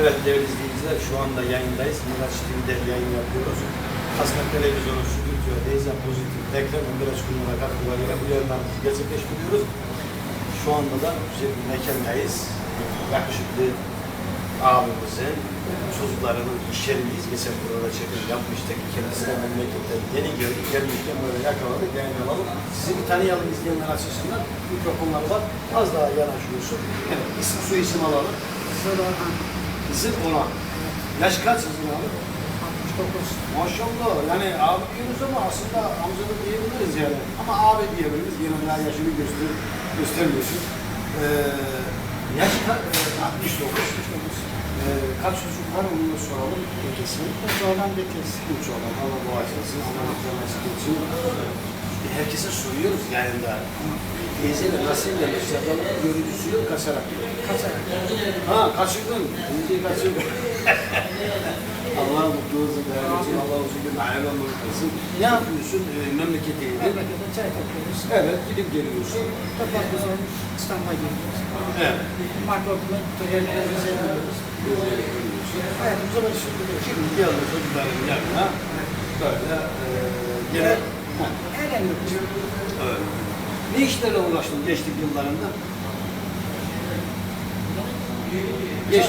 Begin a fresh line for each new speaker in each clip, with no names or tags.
Evet değerli izleyiciler şu anda yayındayız. Miraç TV'de yayın yapıyoruz. Kaskat Televizyonu, Stüdyo, Deyza Pozitif, Reklam Miraç Kurumu'na katkılarıyla bu yayınlarımızı gerçekleştiriyoruz. Şu anda da güzel bir mekandayız. Yakışıklı abimizin çocuklarının iş yerindeyiz. Geçen burada çekim yapmıştık. Kendisine memleketten yeni geldik. Gelmişken böyle yakaladık, yayın alalım. Sizi bir tanıyalım izleyenler açısından. Mikrofonlar var. Az daha yanaşıyorsun. Evet, isim su isim alalım. İsim Orhan. Yaş kaç sizin abi?
69.
Maşallah. Yani abi diyoruz ama aslında amca da diyebiliriz yani. Ama abi diyebiliriz. Yine daha yaşını göster göstermiyorsun. Ee, yaş ka- e, 69. Ee, kaç çocuk var onu da soralım. İkisi.
Üç oğlan bir kız.
Üç olan. Allah bağışlasın. Allah eylesin. Herkese soruyoruz yayında. Teyzeyle nasıl gelmiş? Adam görüntüsü yok kaçarak.
Kaçarak.
Ha kaçırdın. Teyzeyi kaçırdın. Allah mutlu olsun. versin. Allah uzun bir hayırlı ömür versin. Ne yapıyorsun? Memleketeydin.
Memlekete çay topluyoruz.
Evet, gidip geliyorsun.
Toplamız olmuş. İstanbul'a gidiyoruz.
Evet.
Mart okulu törenlerimizi yapıyoruz. Hayatımıza başlıyoruz.
Şimdi geldi çocukların yanına. Böyle e, gene... Ha,
Eğleniyoruz.
evet. Ne işlerle uğraştın geçtik yıllarında? Geç,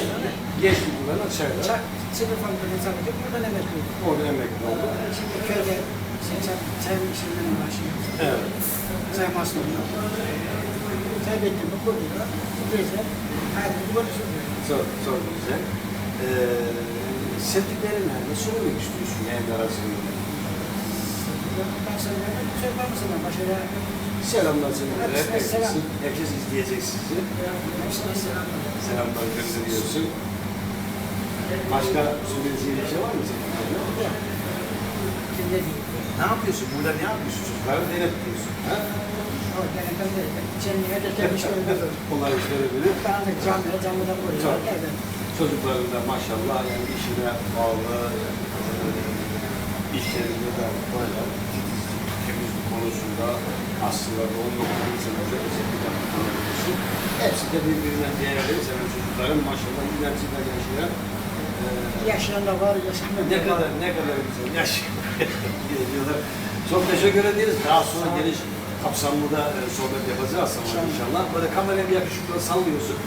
geçtik yıllarında.
Çak, sınıf antrenörü çalıştık. Buradan emekli olduk.
Orada emekli oldu.
Şimdi köyde çay, çay işinden uğraşıyoruz.
Evet.
Çay masrafı. Çay bekleme koyuyor. Gece hayatımızı konuşuyoruz.
Çok, çok güzel. Ee, sevdiklerine ne söylemek istiyorsun yani arasında?
Sana söyler misin? Başka
Selamlar.
Hepsine
Herkes,
selam.
herkes izleyecek sizi.
Hepsine selam.
Selamlar gönderiyorsun. Başka söyleyeceğin bir şey var mı senin?
Değil.
Ne yapıyorsun? Burada ne yapıyorsun? Çocukları denetliyorsun. Ha?
O genelden de cemiyete de demişler.
Onlar işleri bilir.
Ben de camiye camıda koyuyorlar.
Çocukların da maşallah yani işine bağlı, işlerinde de böyle titizlik, temizlik konusunda aslında da onların insanı çok özellikle tanıyorsun. Hepsi de birbirinden değerli. Senin çocukların maşallah ileride yaşayan
Yaşayan da var, yaşamayan da
ne
var.
kadar ne kadar güzel yaş diyorlar. Çok teşekkür ederiz. Daha sonra geniş kapsamlı da e, sohbet yapacağız ama inşallah. Böyle kameraya bir yakışıklı sallıyorsun.